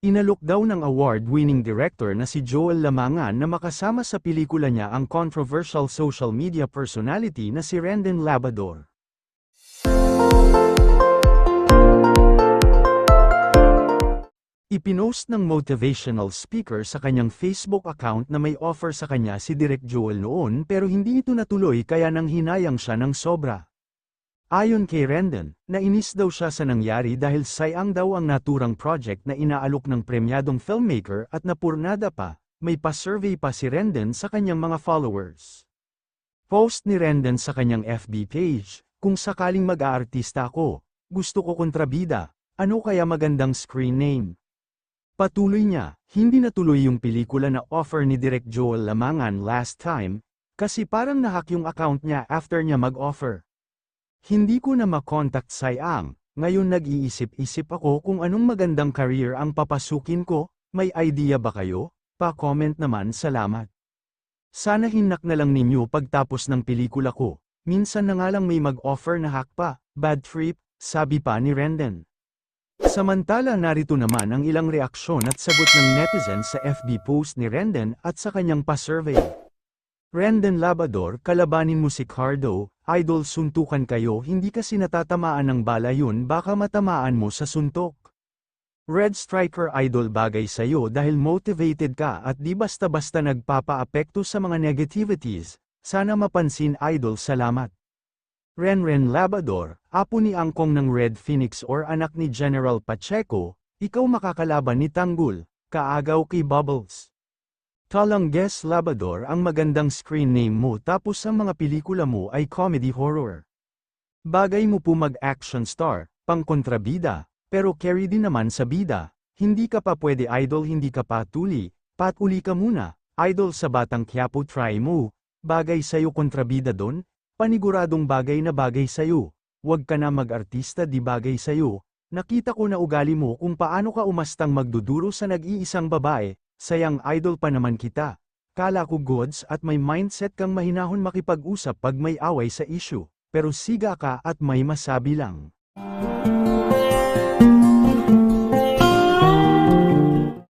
Inalok daw ng award-winning director na si Joel Lamangan na makasama sa pelikula niya ang controversial social media personality na si Rendon Labador. Ipinost ng motivational speaker sa kanyang Facebook account na may offer sa kanya si Direk Joel noon pero hindi ito natuloy kaya nang hinayang siya ng sobra. Ayon kay Rendon, nainis daw siya sa nangyari dahil sayang daw ang naturang project na inaalok ng premyadong filmmaker at napurnada pa, may pa-survey pa si Rendon sa kanyang mga followers. Post ni Rendon sa kanyang FB page, kung sakaling mag-aartista ako, gusto ko kontrabida, ano kaya magandang screen name? Patuloy niya, hindi natuloy yung pelikula na offer ni Direk Joel Lamangan last time, kasi parang nahack yung account niya after niya mag-offer. Hindi ko na makontakt sayang, ngayon nag-iisip-isip ako kung anong magandang career ang papasukin ko, may idea ba kayo? Pa-comment naman salamat. Sana hinak na lang ninyo pagtapos ng pelikula ko, minsan na nga lang may mag-offer na hack pa, bad trip, sabi pa ni Rendon. Samantala narito naman ang ilang reaksyon at sagot ng netizen sa FB post ni Rendon at sa kanyang pa-survey. Rendon Labador, kalabanin mo si Cardo, idol suntukan kayo hindi kasi natatamaan ng bala yun baka matamaan mo sa suntok. Red Striker idol bagay sa'yo dahil motivated ka at di basta-basta nagpapa-apekto sa mga negativities, sana mapansin idol salamat. Renren Labador, apo ni Angkong ng Red Phoenix or anak ni General Pacheco, ikaw makakalaban ni Tanggul, kaagaw kay Bubbles. Talangges Labador ang magandang screen name mo tapos ang mga pelikula mo ay comedy horror. Bagay mo po mag-action star, pang kontrabida, pero carry din naman sa bida, hindi ka pa pwede idol hindi ka pa tuli, patuli ka muna, idol sa Batang Quiapo try mo, bagay sa'yo kontrabida don, paniguradong bagay na bagay sa'yo, huwag ka na mag-artista di bagay sa'yo, nakita ko na ugali mo kung paano ka umastang magduduro sa nag-iisang babae, sayang idol pa naman kita. Kala ko goods at may mindset kang mahinahon makipag-usap pag may away sa issue, pero siga ka at may masabi lang.